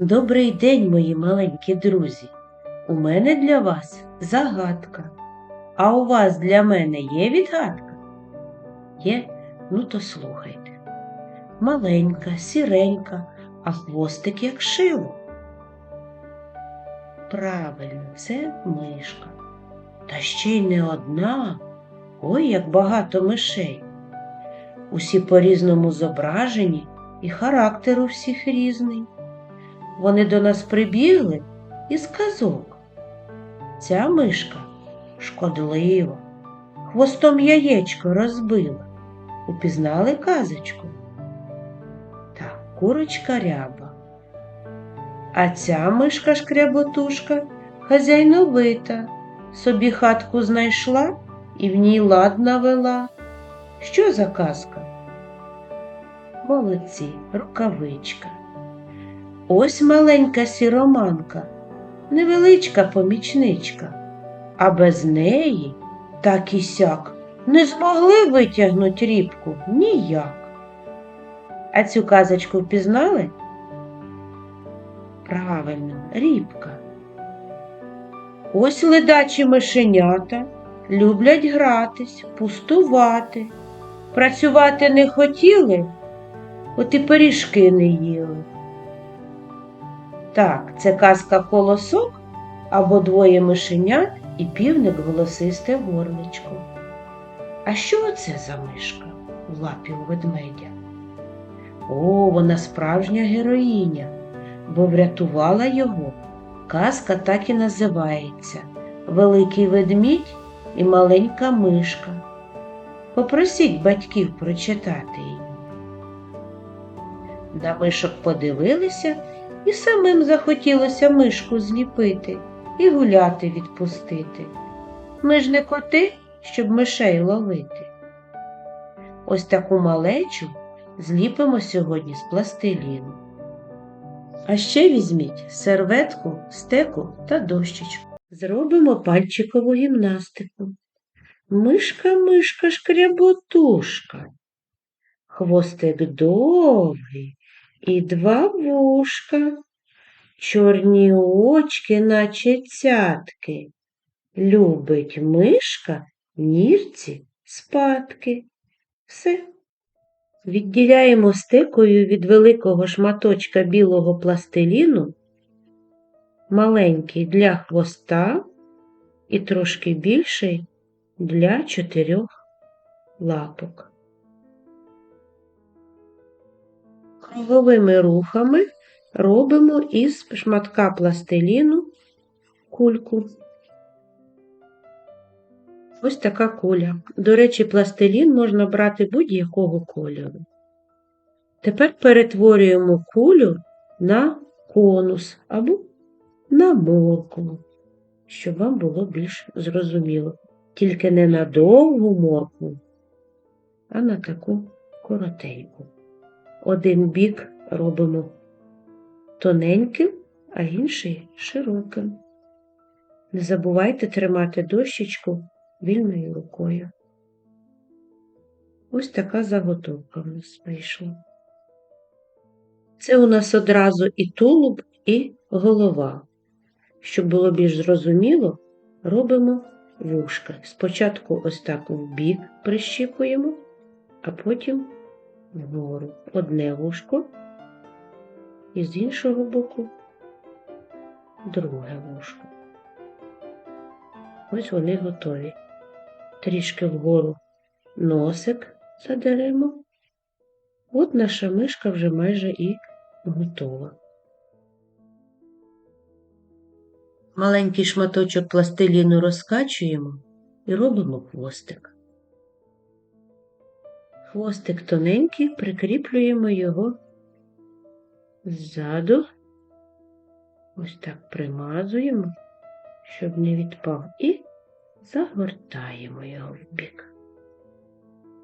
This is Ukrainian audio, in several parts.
Добрий день, мої маленькі друзі. У мене для вас загадка. А у вас для мене є відгадка? Є? Ну то слухайте. Маленька, сіренька, а хвостик як шило. Правильно, це мишка. Та ще й не одна. Ой, як багато мишей. Усі по-різному зображені, і характер у всіх різний. Вони до нас прибігли із казок. Ця мишка шкодлива, хвостом яєчко розбила. Упізнали казочку? Так, курочка ряба. А ця мишка шкряботушка хазяйновита, собі хатку знайшла і в ній лад навела. Що за казка? Молодці, рукавичка. Ось маленька сіроманка, невеличка помічничка, а без неї так і сяк не змогли витягнути рібку ніяк. А цю казочку впізнали? Правильно, рібка. Ось ледачі мишенята люблять гратись, пустувати. Працювати не хотіли, от і пиріжки не їли. Так, це казка колосок або двоє мишенят і півник голосисте горличко. А що оце за мишка в лапі у ведмедя? О, вона справжня героїня, бо врятувала його. Казка так і називається Великий ведмідь і маленька мишка. Попросіть батьків прочитати її. На мишок подивилися і самим захотілося мишку зліпити і гуляти відпустити. Ми ж не коти, щоб мишей ловити. Ось таку малечу зліпимо сьогодні з пластиліну. А ще візьміть серветку, стеку та дощечку. Зробимо пальчикову гімнастику. Мишка, мишка, шкряботушка. Хвостик довгий і два вушка, чорні очки, наче цятки. Любить мишка нірці спадки. Все. Відділяємо стекою від великого шматочка білого пластиліну, маленький для хвоста і трошки більший для чотирьох лапок. Круговими рухами робимо із шматка пластиліну кульку. Ось така куля. До речі, пластилін можна брати будь-якого кольору. Тепер перетворюємо кулю на конус або на моркву, щоб вам було більш зрозуміло. Тільки не на довгу моркву, а на таку коротеньку. Один бік робимо тоненьким, а інший широким. Не забувайте тримати дощечку вільною рукою. Ось така заготовка в нас вийшла. Це у нас одразу і тулуб, і голова. Щоб було більш зрозуміло, робимо вушка. Спочатку ось так в бік прищіпуємо, а потім вгору. Одне вушко і з іншого боку друге вушко. Ось вони готові. Трішки вгору носик задеремо. От наша мишка вже майже і готова. Маленький шматочок пластиліну розкачуємо і робимо хвостик. Хвостик тоненький, прикріплюємо його ззаду. Ось так примазуємо, щоб не відпав, і загортаємо його в бік.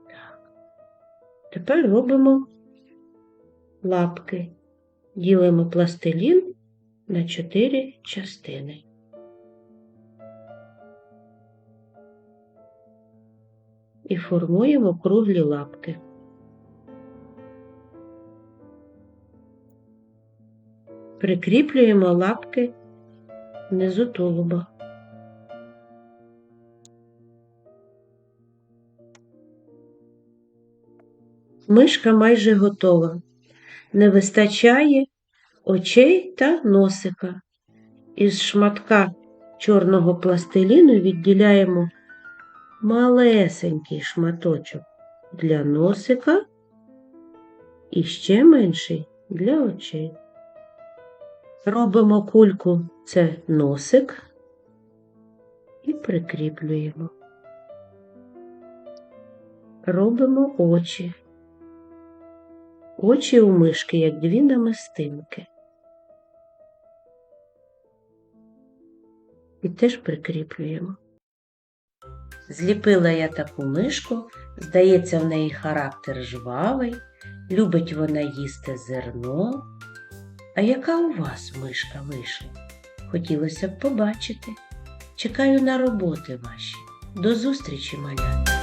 Так. Тепер робимо лапки. Ділимо пластилін на чотири частини. І формуємо круглі лапки. Прикріплюємо лапки внизу тулуба. Мишка майже готова. Не вистачає очей та носика. Із шматка чорного пластиліну відділяємо малесенький шматочок для носика і ще менший для очей. Робимо кульку це носик і прикріплюємо. Робимо очі. Очі у мишки, як дві намистинки. І теж прикріплюємо. Зліпила я таку мишку, здається, в неї характер жвавий, любить вона їсти зерно. А яка у вас мишка вийшла? Хотілося б побачити. Чекаю на роботи ваші. До зустрічі, малята!